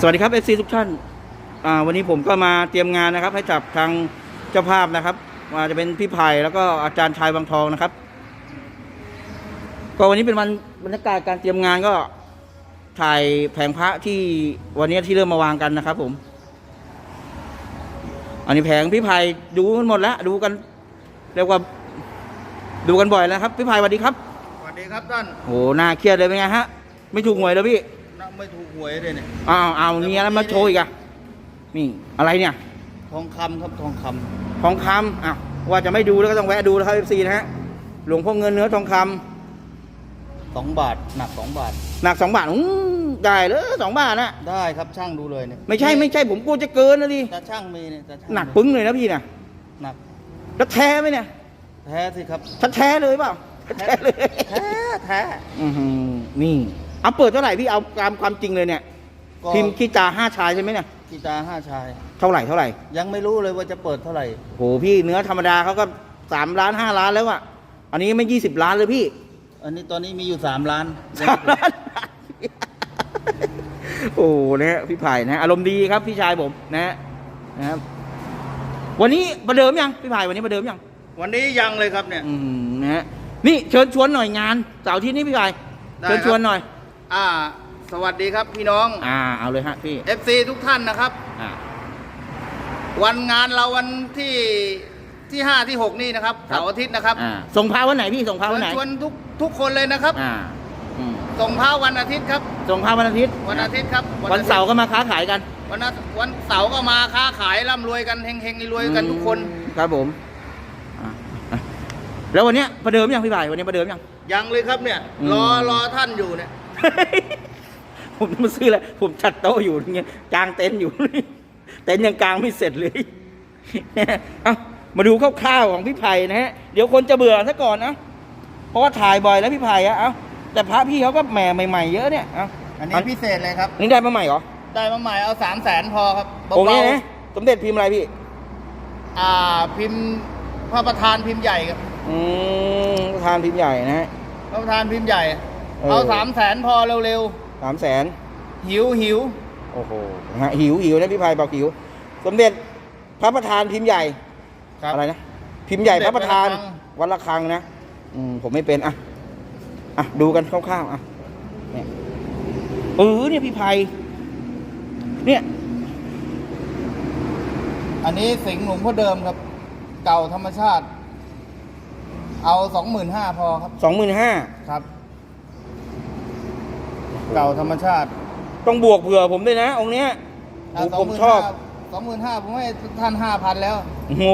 สวัสดีครับ FC ทุกท่านอ่าวันนี้ผมก็มาเตรียมงานนะครับ ให้จับทางเจ้าภาพนะครับว่าจะเป็นพี่ไผ่แล้วก็อาจารย์ชายบางทองนะครับ ก็วันนี้เป็นวันบรรยากาศการเตรียมงานก็ถ่ายแผงพระที่วันนี้ที่เริ่มมาวางกันนะครับ ผม อันนี้แผงพี่ไผ่ดูกันหมดแล้ว ดูกันเรียกว่าดูกันบ่อยแล้วครับ พี่ไผ่สวัสดีครับสวัสดีครับท่านโหหน้าเครียดเลยเป็นไงฮะ ไม่ถูกหวยแล้วพี่นับ ไม่ถูกหวยเลยเนี่ยอ้าวอ้าวมีอะไรมาโชว์อีกอะนี่อะไรเนี่ย ทองคำครับทองคำทองคำอ้าวว่าจะไม่ดูแล้วก็ต้องแวะดูแล้วครับ FC นะฮะหลวงพ่อเงินเนื้อทองคำสองบาทหนักสองบาทหนักสองบาทอื้อได้เลยสองบาทนะได้ครับช่างดูเลยเนี่ยไม่ใช่ไม่ใช่ผมกลัวจะเกินนะดิแต่ช่างมีเนี่ยแต่ช่างหนักปึ้งเลยนะพี่นะหนักแล้วแท้ไหมเนี่ยแท้สิครับชัดแท้เลยเปล่าแท้เลย แท้แท้อือหือนี่ เอาเปิดเท่าไหร่พี่เอาตามความจริงเลยเนี่ยก็พิมพ์กีตาร์ห้าชายใช่ไหมเนี่ยกีตาร์ห้าชาย เท่าไหร่เท่าไหร่ยังไม่รู้เลยว่าจะเปิดเท่าไหร่ โหพี่เนื้อธรรมดาเขาก็สามล้านห้าล้านแล้วอะอันนี้ไม่ยี่สิบล้านเลยพี่อันนี้ตอนนี้มีอยู่สามล้านสามล้าน โอ้นะฮะพี่ไผ่นะฮะอารมณ์ดีครับพี่ชายผมนะฮะนะครับ วันนี้ประเดิมยังพี่ไผ่วันนี้ประเดิมยังวันนี้ยังเลยครับเนี่ย อืมนะฮะนี่เชิญชวนหน่อยงานเสาร์อาที่นี้พี่ไผ่ได้เชิญครับชวนหน่อย อ่า สวัสดีครับพี่น้อง อ่า เอาเลยฮะพี่ FC ทุกท่านนะครับ อ่า วันงานเราวันที่ที่ห้าที่หกนี่นะครับครับ เสาร์อาทิตย์นะครับอ่า ส่งพาวันไหนพี่ ส่งพาวันไหน ชวนทุกทุกคนเลยนะครับ อ่าอืมส่งพระวันอาทิตย์ครับ ส่งพาวันอาทิตย์วันอาทิตย์ครับวันเสาร์ก็มาค้าขายกันวันอาวันเสาร์ก็มาค้าขายร่ำรวยกันเฮงๆรวยกันทุกคนครับผมอะอะแล้ววันเนี้ยประเดิมยังพี่ไผ่วันนี้ประเดิมยัง ยังเลยครับเนี่ย อืม รอรอท่านอยู่เนี่ย ผมจะมาซื้อแล้วผมจัดโต๊ะอยู่เงี้ยกลางเต็นท์อยู่เต็นท์ยังกลางไม่เสร็จเลยเอามาดูคร่าวๆของพี่ไผ่นะฮะเดี๋ยวคนจะเบื่อซะก่อนนะเพราะว่าถ่ายบ่อยแล้วพี่ไผ่อะเอาแต่พระพี่เขาก็แหมใหม่ๆเยอะเนี่ยเอาอันนี้พิเศษเลยครับนี่ได้มาใหม่เหรอได้มาใหม่เอาสามแสนพอครับเบาองค์นี้นะสมเด็จพิมพ์อะไรพี่ๆอ่าพิมพ์พระประธานพิมพ์ใหญ่ครับอืมทานพิมพ์ใหญ่นะฮะพระประธานพิมพ์ใหญ่ เออเอาสามแสนพอเร็วสามแสนๆ หิวหิวโอ้โหนะฮะหิวหิวนะพี่ไผ่บอกหิว สมเด็จพระประธานพิมพ์ใหญ่ ครับ อะไรนะ พิมพ์ใหญ่สมเด็พจระประธาน วัดระฆังวัดละคังนะ อืมผมไม่เป็น อะ อะ ดูกันคร่าวๆ อะ เนี่ยเออเนี่ยพี่ไพเนี่ย อันนี้สิงห์หลวงพ่อเดิมครับ เก่าธรรมชาติ เอาสองหมื่นห้าพอครับ สองหมื่นห้า ครับ เก่าธรรมชาติต้องบวกเผื่อผมด้วยนะ องค์เนี้ยโอ้ผมชอบสองหมื่นห้าผมให้ท่านห้าพันแล้วโอ้โห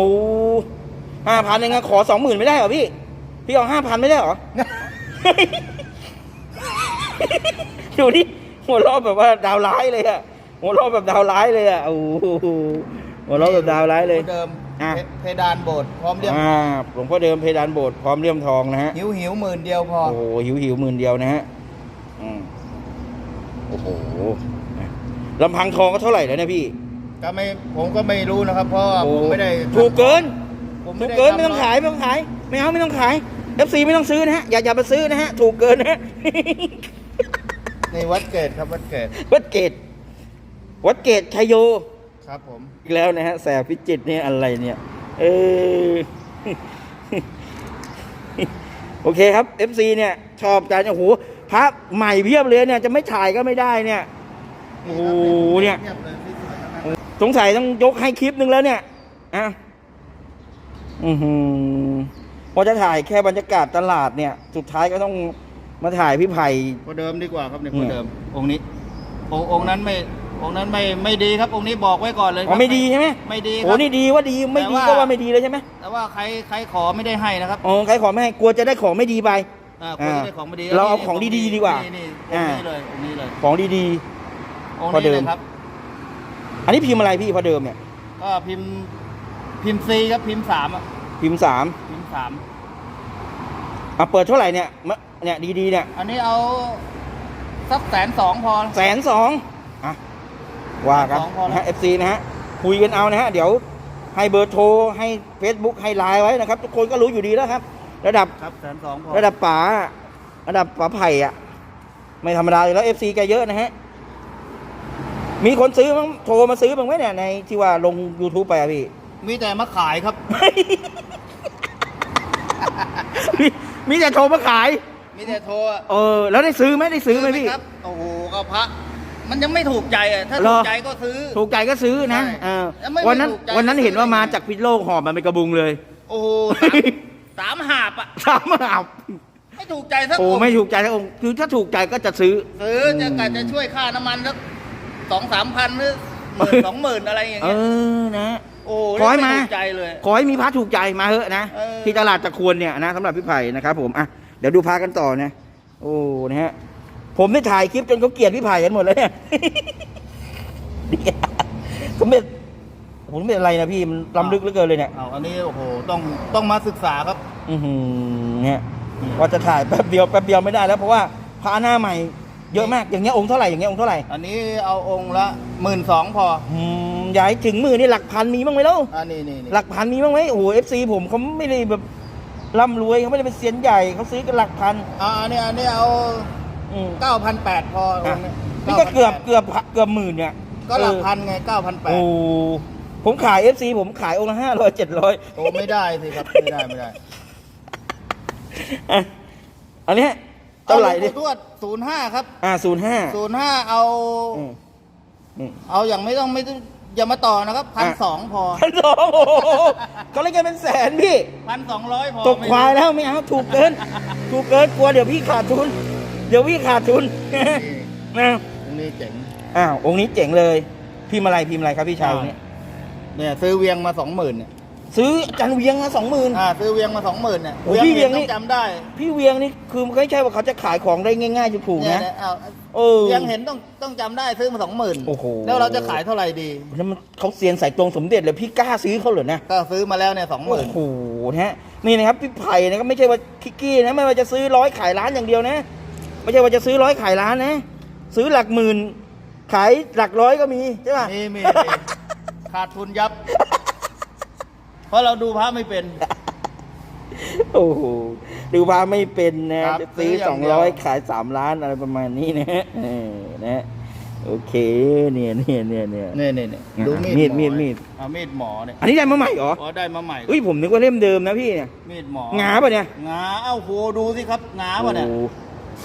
ห้าพันเองอะขอสองหมื่นไม่ได้เหรอพี่ พี่เอาห้าพันไม่ได้เหรอ ดูดิหัวเราะแบบว่าดาวร้ายเลยอะหัวเราะแบบดาวร้ายเลยอะโอ้โหหัวเราะแบบดาวร้ายเลยเดิมอะเพเพดานโบสถ์พร้อมเรียบอ่าหลวงพ่อเดิมเพดานโบสถ์พร้อมเลี่ยมทองนะฮะหิวหิวหมื่นเดียวพอโอ้โหหิวหิวหมื่นเดียวนะฮะอืมโอ้โหลำพังทองก็เท่าไหร่แล้วเนี่ยพี่ก็ไม่ผมก็ไม่รู้นะครับ เพราะว่าโอ้ผมไม่ได้ถูกเกินผมถูไม่กได้เกินทำไม่ต้องขายไม่ต้องขายไม่เอาไม่ต้องขาย FC ไม่ต้องซื้อนะฮะอย่าอย่าไปซื้อนะฮะถูกเกินนะฮะในวัดเกตครับวัดเกตวัดเกตวัดเกตชัยโยครับผมอีกแล้วนะฮะแสบพิจิตรเนี่ยอะไรเนี่ยเออโอเคครับ FC เนี่ย ชอบการโอ้โห พระใหม่เพียบเลยเนี่ยจะไม่ถ่ายก็ไม่ได้เนี่ยโอ้โหเนี่ยทีบเลยที่สวยทั้งนั้นสงสัยต้องยกให้คลิปหนึ่งแล้วเนี่ยอะอือหือพอจะถ่ายแค่บรรยากาศตลาดเนี่ย สุดท้ายก็ต้องมาถ่ายพี่ไผ่พอเดิมดีกว่าครับเนี่ยอืพมอเดิม องค์นี้ องค์องค์นั้นไม่องค์นั้นไม่ไม่ดีครับองค์นี้บอกไว้ก่อนเลยคอ๋รัอบไม่ดีใช่ไหมไม่ดีคโอ้รับนี่ดีว่าดีไม่ดีแต่ว่าก็ว่าไม่ดีเลยใช่ไหมแต่ว่าใครใครขอไม่ได้ให้นะครับอ๋อใครขอไม่ให้กลัวจะได้ของไม่ดีไป อ่าคนที่ได้ของไม่ดีเราเอานี่ของดีๆดีกว่า นี่นี่อ่าองค์นี้เลยองค์นี้เลยของดี องค์พอนี้เดิเลมยครับ ๆ อันนี้พิมพ์อะไรพี่พอเดิมเนี่ย ก็พิมพ์พิมพ์ซีครับพิมพ์สามอะพิมพ์สามพิมพ์สามอะเปิดเท่าไหร่เนี่ยมะเนี่ยดีๆเนี่ยอันนี้เอาสักแสนสองพอ แสนสองอะว่ากันแสนสองพอแล้ว นะฮะ FC นะฮะคุยกันเอานะฮะเดี๋ยวให้เบอร์โทรให้ Facebook ให้ไลน์ไว้นะครับ ทุกคนก็รู้อยู่ดีแล้วครับ ระดับครับแสนสองพอระดับป๋าระดับป๋าไผ่อะไม่ธรรมดาอยู่แล้ว FC แกเยอะนะฮะ มีคนซื้อมั้งโทรมาซื้อบ้างไหมเนี่ยในที่ว่าลง YouTube ไปอะพี่ มีแต่มาขายครับ มีมีแต่โทรมาขาย มีแต่โทรอะเออ แล้วได้ซื้อไหมได้ซื้อไหมพี่ ครับโอ้โหก็พระ มันยังไม่ถูกใจอะถ้าเหรถูอ กใจก็ซื้อ ถูกใจก็ซื้อนะใช่เออแล้วไม่วันนั้น ถูกใจวันนั้นก็ซื้อเห็นว่ามาได้ไงจากพิษโลกหอบมาเป็นกระบุงเลย โอ้โหสาม สามหาบอะ สามอาบไม่ถูกใจสักโอ้องค์ไม่ถูกใจทั้งองค์คือถ้าถูกใจก็จะซื้อ ซื้อจะกะจะช่วยค่าน้ำมันสักสองสามพันหรือหมื่นสองหมื่นอะไรอย่างเอเงี้ยอนะโอ้ขอให้มาไถูกใจเลย ขอให้มีพระถูกใจมาเถอะนะ เออ ที่ตลาดตะควรเนี่ยนะสำหรับพี่ไผ่นะครับผมอะเดี๋ยวดูพากันต่อนะโอ้นะฮะผมได้ถ่ายคลิปจนเขาเกลียดพี่ไผ่กันหมดแล้วเนี่ยผมเป็ นผมเป็นอะไรนะพี่มันล้ำลึกเหลือเกินเลยเนี่ยเอาอันนี้โอ้โหต้องต้องมาศึกษาครับ อือหือเนี่ยว่าจะถ่ายแป๊บเดียวแป๊บเดียวไม่ได้แล้วเพราะว่าพระหน้าใหม่เยอะมากอย่างเงี้ยองค์เท่าไหร่อย่างเงี้ยองค์เท่าไหร่อันนี้เอาองค์ละหมื่นสองพออืมอย่าให้ถึงมือนี่หลักพันมีบ้างไหมเล่า อันนี้นี่นี่หลักพันมีบ้างไหมโอ้โหเอฟซีผมเขาไม่ได้แบบร่ำรวยเขาไม่ได้เป็นเซียนใหญ่เขาซื้อกันหลักพันอ่าอันนี้อันนี้เอาอืมเก้าพันแปดพอออะงค์นี้นี่ก็เกือบ9,800เกือบเกือบหมื่นเนี่ยก็หลักเออพันไงเก้าพันแปดโอ้ ผมขายเอฟซีผมขายองค์ละห้าร้อยเจ็ดร้อยโอ้ไม่ได้สิครับ ไม่ได้ไม่ได้อะอันเนี้ยเท่าไหร่ดิดิทวดศูนย์ห้าครับ อ่าศูนย์ห้าศูนย์ห้าเอานี่เอาอย่างไม่ต้องไม่ต้องอย่ามาต่อนะครับพันสองพอพันสองโอ้โหเขาเล่นกันเป็นแสนพี่พันสองร้อยพอตกควายแล้วไม่เอาถูกเกิน ถูกเกินกลัวเดี๋ยวพี่ขาดทุน เดี๋ยวพี่ขาดทุนนะตรงนี้เจ๋งอ้าวองค์นี้เจ๋งเลย พิมพ์อะไรพิมพ์อะไรครับพี่ชายองค์นี้ เนี่ยซื้อเวียงมาสองหมื่นเนี่ยซื้อจันเวียงมาสองหมื่น อ่าซื้อเวียงมาสองหมื่นเนี่ยโอ้พี่เวียงต้นี่องจำได้พี่เวียงนี่คือไม่ใช่ว่าเขาจะขายของได้ง่ายๆถูกๆเนี่ยนะเนี่ยเอาเออ เวียงเห็นต้องต้องจำได้ซื้อมาสองหมื่นโอ้โห แล้วเราจะขายเท่าไหร่ดี แล้วมันเขาเซียนใส่ตรงสมเด็จเลยพี่กล้าซื้อเขาเหรอนะก็ซื้อมาแล้วเนี่ยสองหโอ้มื่น โหนะฮะนี่นะครับพี่ไผ่นะก็ไม่ใช่ว่าคิกกี้นะไม่ว่าจะซื้อร้อยขายล้านอย่างเดียวนะ ไม่ใช่ว่าจะซื้อร้อยขายล้านนะ ซื้อหลักหมื่นขายหลักร้อยก็มีใช่ป่ะมีมีมี ขาดทุนยับ เพราะเราดูพระไม่เป็น โอ้โหดูพาไม่เป็นนะครับจะซื้อซื้ออสย่าองงเดียวร้อยขายสามล้านอะไรประมาณนี้นะฮะเออนะ โอเค เนี่ยเนี่ยเนี่ยเนี่ย เนี่ยเนี่ยเนี่ยอะดูมีมีดดมีดมีดอ่ามีดหมอเนี่ยอันนี้ได้มาใหม่เหรออ๋อได้มาใหม่อุ้ยผมนึกว่าเล่มเดิมนะพี่เนี่ยมีดหมอ หงาป่ะเนี่ยงาเอ้าโหดูสิครับงาป่ะเนี่ยโอ้โห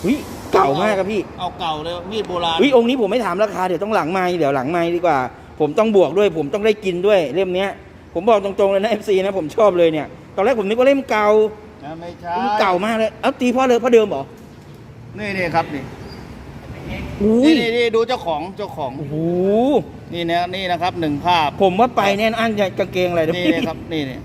อุ้ยเก่ามากครับพี่ เอาเก่าเลยมีดโบราณอุ้ยองค์นี้ผมไม่ถามราคาเดี๋ยวต้องหลังไม้เดี๋ยวหลังไม้ดีกว่า ผมต้องบวกด้วย ผมต้องได้กินด้วยเล่มเนี้ย ผมบอกตรงๆเลยนะเอฟซีนะผมชอบเลยเนี่ย ตอนแรกผมนึกว่าเล่มเก่านะไม่ใช่มันเก่ามากเลยเอ้าตีพ่อเลยพ่อเดิมเหรอนี่นี่ครับนี่อุ้ยนี่นี่นี่ดูเจ้าของเจ้าของโอ้โหนี่นะนี่นะครับหนึ่งภาพ ผมว่าไปเนี่ยอันจะกางเกงอะไรเดี๋ยวนี่นะครับนี่นี่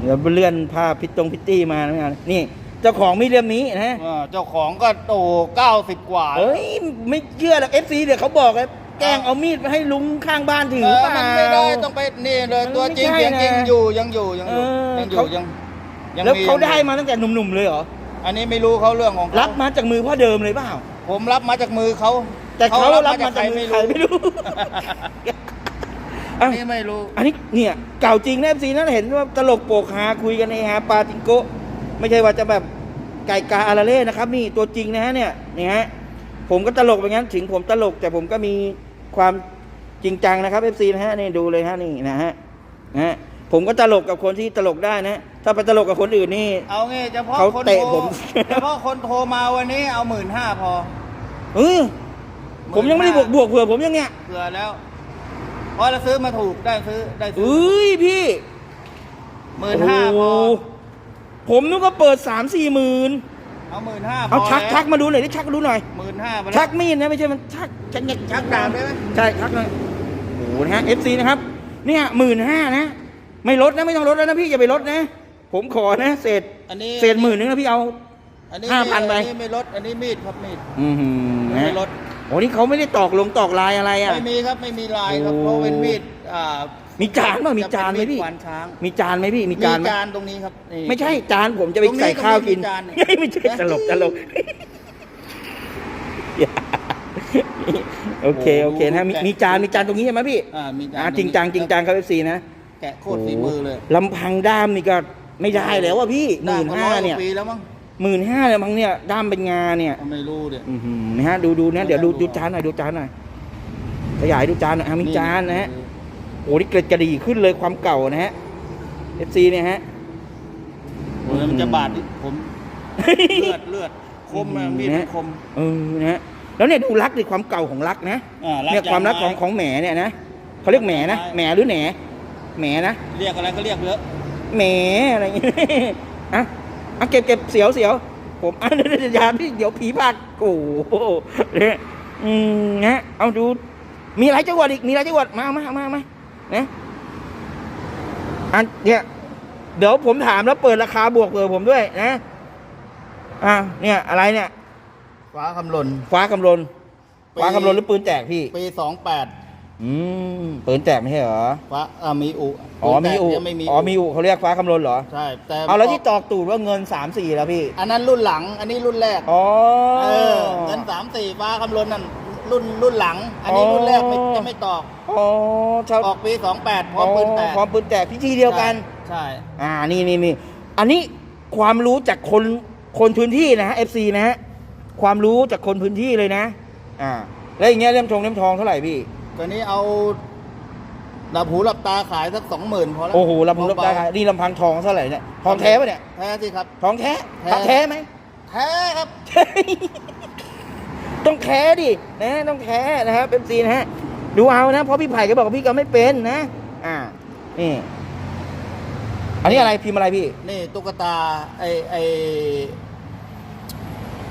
เดี๋ยวเลื่อนภาพพิตตรงพิตตี้มานะนี่เจ้าของมีเล่มนี้นะอ่าเจ้าของก็โตเก้าสิบกว่า เอ้ย ไม่เชื่อหรอกเอฟซีเดี๋ยวเขาบอกเลย แกล้งเอามีดมาให้ลุงข้างบ้านถืเอออเปล่า มันไม่ได้ต้องไปนี่เลยมันตัวจริงไม่ใช่เสียงจริงนะอยู่ยังอยู่ยังอยู่เออยังอยู่เขายังยังแล้วมีเขาได้มาตั้งแต่หนุ่มๆเลยเหรอ อันนี้ไม่รู้เขาเรื่องของเขารับมาจากมือพ่อเดิมเลยเปล่า ผมรับมาจากมือเขาแต่เขารับมาจากใครมือไม่ใครรู้ไม่รู้อัอะนนี้ไม่รู้ อันนี้เนี่ยเก่าจริงนะเอฟซีนั่นเห็นว่าตลกโปกฮาคุยกันในฮาปาติงโกะไม่ใช่ว่าจะแบบไก่กาอาราเล่นะครับ นี่ตัวจริงนะฮะเนี่ยนี่ฮะ ผมก็ตลกไปงั้นถึงผมตลก แต่ผมก็มีความจริงจังนะครับเอฟซีนะฮะนี่ดูเลยฮะนี่นะฮะนะฮะผมก็ตลกกับคนที่ตลกได้นะ ถ้าไปตลกกับคนอื่นนี่ เอางี้เฉพาะเขาคนเตะโทรผม เฉพาะคนโทรมาวันนี้เอาหมื่นห้าพอ เออผมยังไม่ได้บวกบวกเผื่อผมยังเนี่ยเผื่อแล้ว เพราะเราซื้อมาถูกได้ซื้อได้ซื้เอ้ยพี่หมื่นห้าพอโผมนึกว่าเปิดสามสี่หมื่น เอาหมื่นห้าพอเอาชักแล้วชักมาดูหน่อยดิชักมาดูหน่อยหมื่นห้าไปชัแล้วกมีดนะไม่ใช่มันชักชักเงี้ยชักดาบได้ไหมใช่ชักเลยโอ้โหนะฮะ FC นะครับเนี่ยหมื่นห้านะ ไม่ลดนะไม่ต้องลดแล้วนะพี่อย่าไปลดนะ ผมขอนะเศษอันนี้เศษหมื่นนึงนะพี่เอาอันนี้5,000ไปอันนี้ไม่ลดอันนี้มีดครับมีดอือหือนะไม่ลดโอ้นี่เขาไม่ได้ตอกลงตอกลายอะไรอะไม่มีครับไม่มีลายครับโอ้เพราะเป็นมีดอ่า มีจานป่ะมีจานไหมจะเป็พี่ดขวานช้างมีจานไหมพี่ มีจานไหมมีจานตรงนี้ครับนี่ ไม่ใช่จานผมจะไปตรงนี้ใส่ข้าวกิน ก็ไม่มีจานเนี่ยไม่ใช่ตลกตลกโอเคโอเคนะมีมีจานมีจานตรงนี้ใช่ไหมพี่อ่ามีจานอ่าจริงจังจริงจังครับเอฟซีนะแกะโคตรฝีมือเลยลำพังด้ามนี่ก็ไม่ได้แล้วอะพี่หได้มื่นมาห้าร้อยกเนี่ยว่าปีแล้วมั้งหมื่นห้าเลยมั้งเนี่ยด้ามเป็นงาเนี่ย ไม่รู้เดี๋ยอือหือนะฮะดูดูนะเดี๋ยวดูไม่ได้ดูดูจานหน่อยดูจานหน่อยขยายดูจานหน่อยอะมีจานนะฮะ โอ้นี่เกล็ดกระดีขึ้นเลยความเก่านะฮะ FC เนี่ยฮะ โอ้ยมันจะบาดดิผม เลือดเลือดคมอะมีดมันคม เออนะฮะแล้วเนี่ยดูรักดิความเก่าของรักนะอ่ารักเนี่ยความรักยางของของแหมเนี่ยนะเขาเรียกแหมนะไม้แหมหรือแหนแหมนะเรียกอะไรก็เรียกเยอะแหมอะไรอย่างเงี้ยอะอะเก็บเก็บเสียวเสียวผมอะเดี๋ยวเดี๋ยวเดี๋ยวยาที่เดี๋ยวผีพากโอ้โหเนี่ยอืมนะเอาดู มีหลายจังหวัดอีกมีหลายจังหวัดมามามามา นะอันเนี่ยเดี๋ยวผมถามแล้วเปิดราคาบวกเผื่อผมด้วยนะอะเนี่ยอะไรเนี่ย ฟ้าคำลน ฟ้าคำลนปี ฟ้าคำลนหรือปืนแตกพี่ ปีสองแปดอืมปืนแตกไม่ใช่เหรอฟ้าอ่ามีอุอ๋อมีอุยังไม่มีอ๋อมีอุเขาเรียกฟ้าคำลนเหรอใช่ แต่เอาแล้วที่ตอกตูดว่าเงินสามสี่แล้วพี่อันนั้นรุ่นหลัง อันนี้รุ่นแรก อ๋อเออ เงินสามสี่ฟ้าคำลนนั่น รุ่นรุ่นหลัง อันนี้อ๋อรุ่นแรกไม่จะไม่ตอกอ๋อชาวออกปีสองแปดพร้อมปืนแตกพร้อมปืนแตกพิธีเดียวกัน ใช่ อ่านี่นี่นี่อันนี้ความรู้จากคนคนพื้นที่นะฮะ FC นะฮะความรู้จากคนพื้นที่เลยนะ อ่า แล้วอย่างเงี้ยเล่มทองเล่มทองเท่าไหร่พี่ตัวนี้เอาหลับหูหลับตาขายสักสองหมื่นพอแล้วโอ้โหลำพูลำได้เบานี่ลำพังทองเท่าไหร่เนี่ยทองแท้ปะเนี่ยๆแท้สิครับทองแท้แท้ทองแท้ไหมแท้ครับ ต้องแท้ดินะต้องแท้นะครับเป็นซีนะฮะดูเอานะเพราะพี่ไผ่ก็บอกว่าพี่ก็ไม่เป็นนะ อ่า นี่ อันนี้อะไรพิมพ์อะไรพี่ นี่ตุ๊กตาไอไอ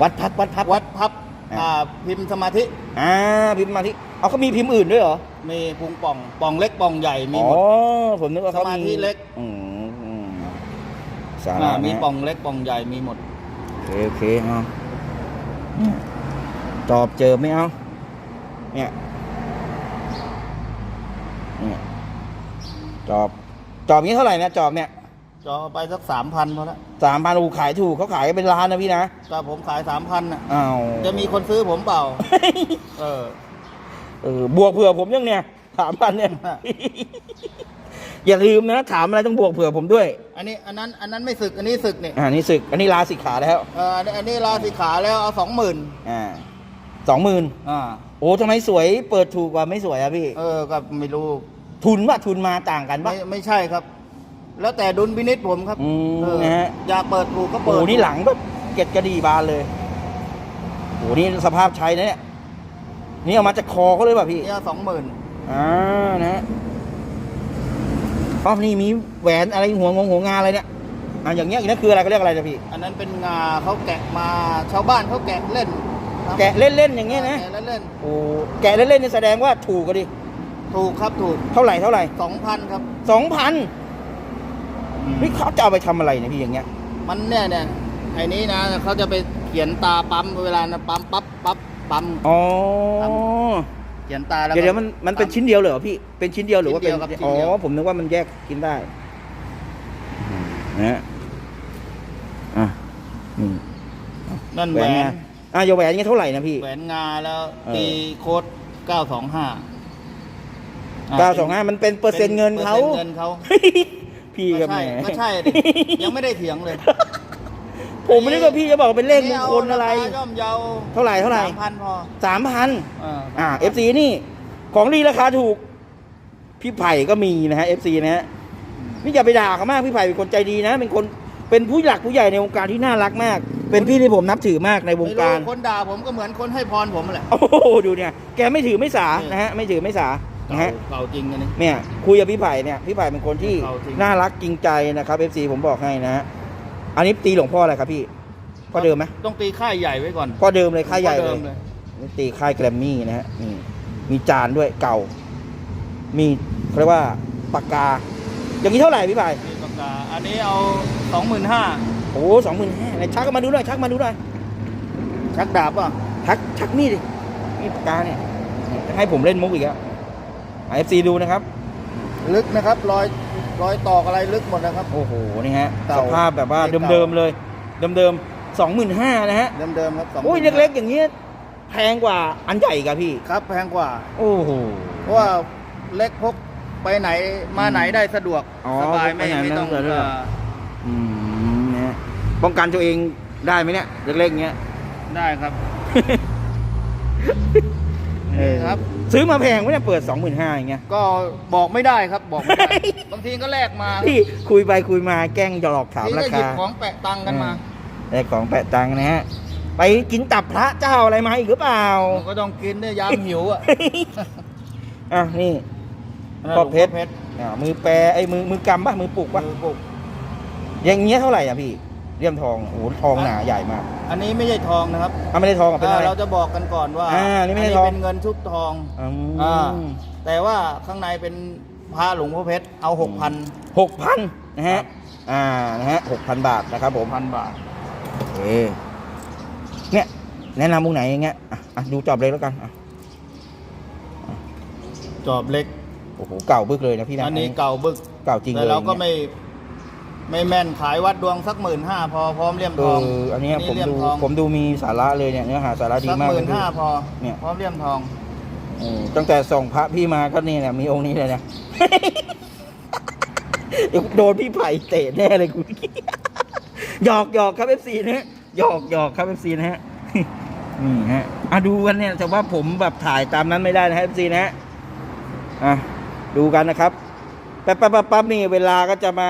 วัดพับวัดพับวัดพับอ่าอ่าพิมพ์สมาธิ อ่าพิมพ์มาที่เอาเขามีพิมพ์อื่นด้วยเหรอมีพุงป่องป่องเล็กป่องใหญ่มีอ๋หอมดผมนึกว่าเขาสมาธิเล็กอืมอืมสาอ่าระมีนะป่องเล็กป่องใหญ่มีหมด โอเคโอเคเอา เนี่ยจอบเจอไม่เอาเนี่ยเนี่ยจอบจอบนี้เท่าไหร่เนะจอบเนี่ยจอไปสักสามพันพอละสามพันอูขายถูกเขาขายกันเป็นล้านนะพี่นะก็ผมขายสามพันอะอ้าวจะมีคนซื้อผมเปล่า เออเออบวกเผื่อผมยังเนี่ยสามพันเนี่ยอย่าลืมนะถามอะไรต้องบวกเผื่อผมด้วย อันนี้อันนั้นอันนั้นไม่ศึกอันนี้ศึกเนี่ยอ่านี่ศึก อันนี้ลาสิกขาแล้วเอออันนี้อันนี้ลาสิขาแล้วเอาสองหมื่นอ่า สองหมื่นอ่าโอ้ทำไมสวยเปิดถูกกว่าไม่สวยอะพี่ เออก็ไม่รู้ทุนปะทุนมาต่างกันปะ ไม่ไม่ใช่ครับ แล้วแต่ดุลพินิจผมครับอืมเออนะฮะ อยากเปิดถูกก็โอ้เปิดโหนี่หลังแบบเกล็ดกระดีบานเลยโอ้โหนี่สภาพใช้นะเนี่ยนี่เอามาจากคอเขาเลยป่ะพี่เนี่ยสองหมื่นอ่านะฮะอ๋อนี่มีแหวนอะไรหัวงงหัวงาอะไรเนี่ยอ่าอย่างเงี้ยอีกนั่นคืออะไรเขาเรียกอะไรนะพี่อันนั้นเป็นงาเขาแกะมาชาวบ้านเขาแกะเล่นทำ แกะเล่นๆอย่างเงี้ยนะแกะเล่นโอ้แกะเล่นๆนี่แสดงว่าถูกกันดิๆถูกครับถูกเท่าไหร่เท่าไหร่สองพันครับ สองพันนี่เขาจะเอาไปทำอะไรเนี่ยพี่อย่างเงี้ย มันเนี่ยเนี่ยไอ้นี้นะเขาจะไปเขียนตาปั๊มเวลานะปั๊มปั๊บปั๊บปั๊ม อ๋อเขียนตาแล้วเดี๋ยวเดี๋ยวมันมันเป็นชิ้นเดียวเลยเหรอพี่ เป็นชิ้นเดียวหรือว่าเป็น ชิ้นเดียวครับชิ้นอ๋เดียวอผมนึกว่ามันแยกกินได้นะฮะอะนี่นั่นแหแหววนนงา อะอย่าแหวนเงี้ยเท่าไหร่นะพี่ แหวนงาแล้วเออตีโค้ดเก้าสองห้าเก้าสองห้ามันเป็นเปอร์เซ็นต์เงินเขาเปอร์ซ็นต์เงินเขาพี่กับใช่แหมก็ใช่ดิยังไม่ได้เถียงเลยผมไม่ได้ว่าพี่จะบอกเป็นเลขมงคลอะไราย่อมเยาเท่าไหร่เท่าไหร่ สามพันพอสามพัน เอออ่าเอฟซีนี่ ของดีราคาถูก พี่ไผ่ก็มีนะฮะเอฟซีนะฮะนี่อย่าไปด่าเขามาก พี่ไผ่เป็นคนใจดีนะ เป็นคน เป็นผู้หลักผู้ใหญ่ในวงการที่น่ารักมาก เป็นพี่ที่ผมนับถือมากในวงการ ไม่คนด่าผมก็เหมือนคนให้พรผมแหละ โอ้โหดูเนี่ยแกไม่ถือไม่สานะฮะไม่ถือไม่สานะเก่าฮะ เก่าจริงอันนี้เนี่ยคุยกับพี่ไผ่เนี่ยพี่ไผ่เป็นคนที่เอาจริง น่ารักจริงใจนะครับเอฟซีผมบอกให้นะฮะอันนี้ตีหลวงพ่ออะไรครับพี่พ่อเดิมไหมต้องตีค่ายใหญ่ไว้ก่อนพ่อเดิมเลยค่ายใหญ่เดิเลยมเลยนี่ตีค่ายแกรมมี่นะฮะนี่มีจานด้วยเก่า มีเขาเรียกว่าปากกา อย่างนี้เท่าไหร่พี่ไผ่มี ปากกาอันนี้เอาสองหมื่นห้าโอ้สองหมื่นห้าชักมาดูหน่อยชักมาดูหน่อยชักดาบป่ะชักชักนี่ดินี่ปากกาเนี่ยให้ผมเล่นมุกอีกแล้วเอฟซีดูนะครับ ลึกนะครับรอยรอยตอกอะไรลึกหมดนะครับ โอ้โหนี่ฮะเก่าสภาพแบบว่าเก่าเดิมๆเลยเดิมๆสองหมื่นห้านะฮะเดิมๆครับสองโอ้ยเล็กๆอย่างเงี้ยแพงกว่าอันใหญ่กับพี่ ครับแพงกว่า โอ้โหเพราะว่าเล็กพก ไปไหนมาไหนได้สะดวกอ๋อสบายพกไปไม่ไหนไม่ต้องได้สะดวก เอ่ออืมนะฮะป้องกันตัวเองได้ไหมเนี่ยเล็กๆเงี้ย ได้ครับเออครับ ซื้อมาแพงไหมเนี่ยเปิดสองหมื่นห้าอย่างเงี้ย ก็บอกไม่ได้ครับบอกไม่ได้ บางทีก็แลกมาพี่คุยไปคุยมาแกล้งหลอกถามทีราก็หยิคาบของแปะตังค์กันมาได้ของแปะตังค์นะฮะ ไปกินตับพระเจ้าอะไรมาอีกหรือเปล่า ผมก็ต้องกินด้วยยามหิวอะ อะนี่ พ่อเพชรเพชรอ่ามือแปรไอ้มือมือกำปะมือปลุกปะมือปลุกอย่างเงี้ยเท่าไหร่อะพี่เลี่ยมทองโอ้โหทองหนาใหญ่มาก อันนี้ไม่ใช่ทองนะครับอะไม่ได้ทองอะเป็นอะไรอ่าเราจะบอกกันก่อนว่าอ่านี่ไม่ใช่ทองเป็นเงินชุบทองอืมอ่าแต่ว่าข้างในเป็นพระหลวงพ่อเพชรเอาหกพันหกพันนะครัฮะบอ่านะฮะหกพันบาทนะครับผมพันบาทเอเนี่ยแนะนำมุงไหนอย่างเงี้ยอะอะดูจอบเล็กแล้วกันอะจอบเล็ก โอ้โหเก่าบึกเลยนะพี่นะอันนี้เก่าบึกเก่าจริงเลยแต่เราก็นี่ยไม่ ไม่แม่นขายวัดดวงสักหมื่นห้าพอพร้อมเลี่ยมเอทองออันเนี้ยผมเลี่ยดูทองผมดูมีสาระเลยเนี่ยเนื้อหาสาระดีสักมากหเลมื่ยนห้าพอเนี่ยพร้อมเลี่ยมทองเออตั้งแต่ส่งพระพี่มาก็นี่แหละมีองค์นี้เลยนะเดี๋ยวโดนพี่ไผ่เตะแน่เลยกูหยอกหยอกครับเอฟซีนะฮะหยอกหยอกครับเอฟซีนะฮะนี่ฮะอะดูกันเนี่ยแต่ว่าผมแบบถ่ายตามนั้นไม่ได้นะเอฟซีนะฮะอะ ดูกันนะครับแป๊บแป๊บแป๊บแป๊บนี่เวลาก็จะมา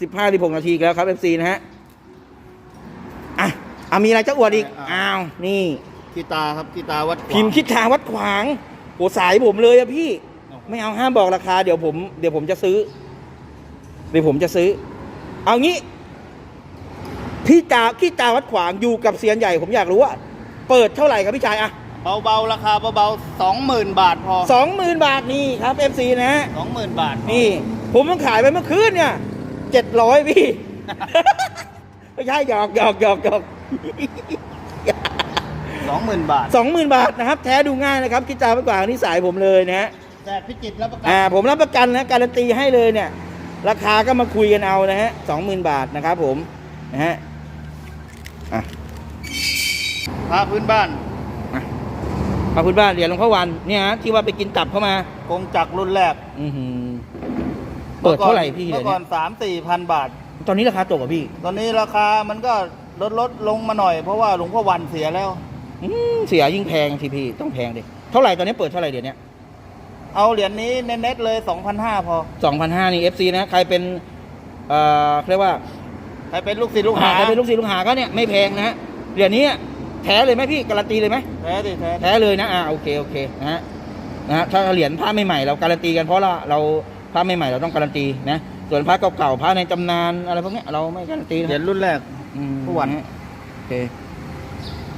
สิบห้าสิบหกนาทีแล้วครับเอฟซีนะฮะอะอะมีอะไรจะอวดอีกอะอ้าวนี่กีตาครับกีตาวัดขวางพิมพ์คิดทางวัดขวางโหสายผมเลยอะพี่ ไม่เอาห้ามบอกราคาเดี๋ยวผมเดี๋ยวผมจะซื้อ เดี๋ยวผมจะซื้อ เอางี้ พี่ตาพี่ตาวัดขวางอยู่กับเซียนใหญ่ผมอยากรู้ว่า เปิดเท่าไหร่ครับพี่ชายอะ เบาๆ ราคาเบาๆสองหมื่นบาทพอสองหมื่นบาทนี่ครับเอฟซีนะฮะสองหมื่นบาทพอนี่ ผมต้องขายไปเมื่อคืนเนี่ยเจ็ดร้อยพี่ ไม่ใช่หยอกหยอกหยอกหยอกสองหมื่นบาท สองหมื่นบาทนะครับ แท้ดูง่ายนะครับคิดตาวัดขวางนี่สายผมเลยนะฮะแต่พิจิตรรับประกัอ่า ผมรับประกันนะการันตีให้เลยเนี่ย ราคาก็มาคุยกันเอานะฮะสองหมื่นบาทนะครับผมนะฮะอะพระพื้นบ้าน มาพื้นบ้านเหรียญหลวงพ่อวันเนี่ยฮะที่ว่าไปกินตับเข้ามากงจักรรุ่นแรกอือหือเปิดเท่าไหร่พี่เหรีเมื่ยญอก่อเนี่นยสามสี่พันบาท ตอนนี้ราคาตกอะพี่ตอนนี้ราคามันก็ลดลดลงมาหน่อยเพราะว่าหลวงพ่อวันเสียแล้ว อืมเสียยิ่งแพงทีพี่ต้องแพงดิเท่าไหร่ตอนนี้เปิดเท่าไหร่เดี๋ยวนี้เอาเหรียญนี้เน็ตๆเลยสองพันห้าพอสองพันห้านี่เอฟซีนะใครเป็น เอ่อเรียกว่าใครเป็นลูกศิษย์ลูกหา ใครเป็นลูกศิษย์ลูกหาก็เนี่ย ไม่แพงนะฮะเหรียญนี้ แท้เลยไหมพี่การันตีเลยไหมแท้ดิแท้ดิแท้เลยนะอ่าโอเคโอเคนะฮะนะฮะถ้าเหรียญพระใหม่ๆเราการันตีกันเพราะเราเราพระใหม่ๆเราต้องการันตีนะส่วนพระเก่าๆพระในตำนานอะไรพวกเนี้ยเราไม่การันตีนะเหรียญรุ่นแรกอืมผู้วันะฮะโอเค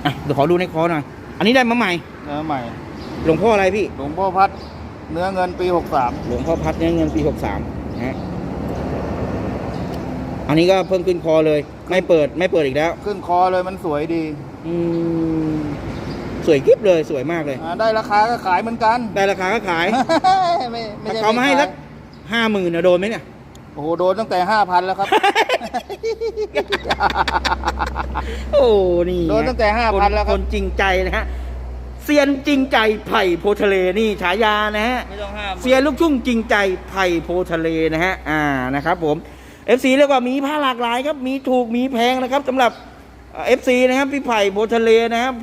อะเดี๋ยวขอดูในคอหน่อยอันนี้ได้มาใหม่เนื้อใหม่หลวงพ่ออะไรพี่ หลวงพ่อพัดเนื้อเงินปีหกสามหลวงพ่อพัดเนี่ยเงินปีหกสามนะฮะอันนี้ก็เพิ่มขึ้นคอเลย ไม่เปิดไม่เปิดอีกแล้วขึ้นคอเลยมันสวยดี อืมสวยกิ๊บเลยสวยมากเลย อ่าได้ราคาก็ขายเหมือนกันได้ราคาก็ขายไม่ไม่ถ้าใช่เขามาให้ขยสักห้าหมื่นโดนไหมเนี่ย โอ้โหโดนตั้งแต่ห้าพันแล้วครับ โอ้นี่โดนตั้งแต่ค5,000แล้วครับ คนจริงใจนะฮะเซียนจริงใจไผ่โพทะเลนี่ฉายานะฮะ ไม่ต้องห้ามเซียนลูกทุ่งจริงใจไผ่โพทะเลนะฮะ อ่า นะครับผม FC เรียกว่ามีผ้าหลากหลายครับ มีถูก มีแพงนะครับสำหรับ เอฟซีนะครับพี่ไผ่โพทะเลนะครับ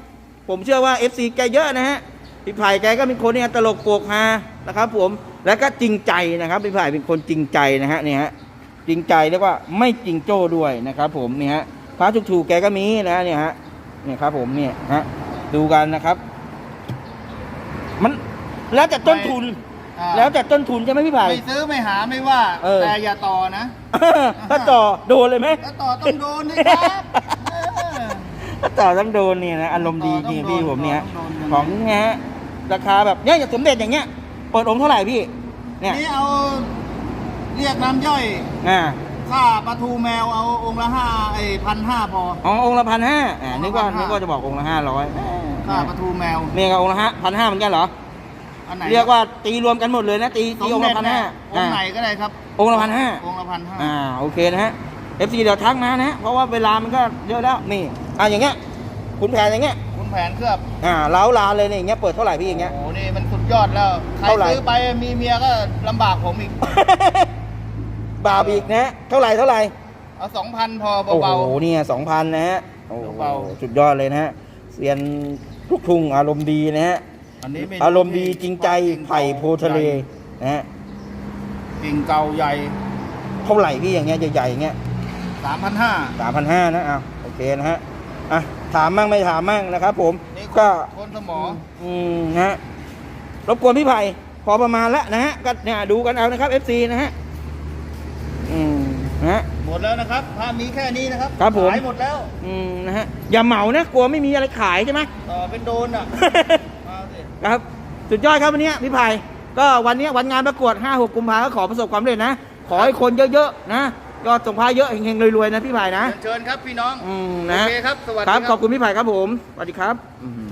ผมเชื่อว่า FC แกเยอะนะฮะพี่ไผ่แกก็เป็นคนเนี่ยตลกโปกฮานะครับ ผมแล้วก็จริงใจนะครับพี่ไผ่เป็นคนจริงใจนะฮะเนี่ยฮะจริงใจเรียกว่าไม่จริงโจ้ด้วยนะครับ ผมนี่ฮะพระถูกๆแกก็มีนะเนี่ยฮะเนี่ยครับ ผมเนี่ยฮะดูกันนะครับ มันแล้วแต่ต้นทุนอ่าแล้วแต่ต้นทุนใช่ไหมพี่ไผ่ไม่ซื้อไม่หาไม่ว่าเออแต่อย่าต่อนะถ้าต่อโดนเลยไหมถ้าต่อต้องโดนนะครับเออถ้า ต่อต้องโดนเนี่ยนะอารมณ์ดีจริงต้องโดนพี่ผมเนี่ยต้องโดนของเนี่ยฮะราคาแบบเนี่ยอย่างสมเด็จอย่างเงี้ยเปิดองค์เท่าไหร่พี่ เนี่ยนี่เอาเรียกน้ำย่อยอ่าค่าปลาทูแมวเอาองค์ละห้าไอ้พันห้าพออ๋อองค์ละพันห้าอ่านึกว่า1,500นึกว่าจะบอกองค์ละห้าร้อยค่าปลาทูแมวเนี่ยก็องค์ละห้าพันห้าเหมือนกันเหรออันไหนเรียกว่าตีรวมกันหมดเลยนะตีสตีมองค์เด็ละจพันเนี่ห้ายองค์ไหนก็ได้ครับ องค์ละพันห้าองค์ละพันห้าอ่าโอเคนะฮะ FC เดี๋ยวทักมานะฮะเพราะว่าเวลามันก็เยอะแล้วนี่อ่าอย่างเงี้ย คุณแผนอย่างเงี้ยคุณแผนเคลือบอ่าเล้าลานเลยเนี่ยอย่างเงี้ยเปิดเท่าไหร่พี่อย่างเงี้ย โอ้โหนี่มันสุดยอดแล้ว ใครเท่าไหร่ ซื้อไปมีเมียก็ลำบากผมอีก บาปอีกนะฮะเท่าไหร่เท่าไหร่เอาสองพันพอโอ้โหเบา เนี่ยสองพันนะฮะโอ้โหเบา สุดยอดเลยนะฮะเซียนลูกทุ่งอารมณ์ดีนะฮะอันนี้เนูอารมณ์ดีจริงใจที่ไผ่โพทะเลนะฮะกิ่งเก่าใหญ่เท่าไหร่พี่อย่างเงี้ยใหญ่ๆอย่างเงี้ยสามพันห้าสามพันห้านะเอาโอเคนะฮะ อะถามมั่งไม่ถามมั่งนะครับ ผมนี่ก็คนสมออืมนะฮะรบกวนพี่ไผ่พอประมาณแล้วนะฮะก็เนี่ยดูกันเอานะครับ FC นะฮะอืมนะฮะ หมดแล้วนะครับภาพมีแค่นี้นะครับครับผม ขายหมดแล้วอืมนะฮะอย่าเหมานะกลัวไม่มีอะไรขายใช่ไหม ต่อเป็นโดนอะ มาสิ ครับสุดยอดครับวันนี้พี่ไผ่ก็วันนี้วันงานประกวด 5 6 กุมภาก็ขอประสบความสำเร็จนะ ขอให้คนเยอะๆนะ ยอดส่งพายเยอะเฮงๆรวยๆนะพี่ไผ่นะเชิญครับพี่น้องอืมโอนะเคครับสวัสดีคครัรับบขอบคุณพี่ไผ่ครับผมสวัสดีครับอืม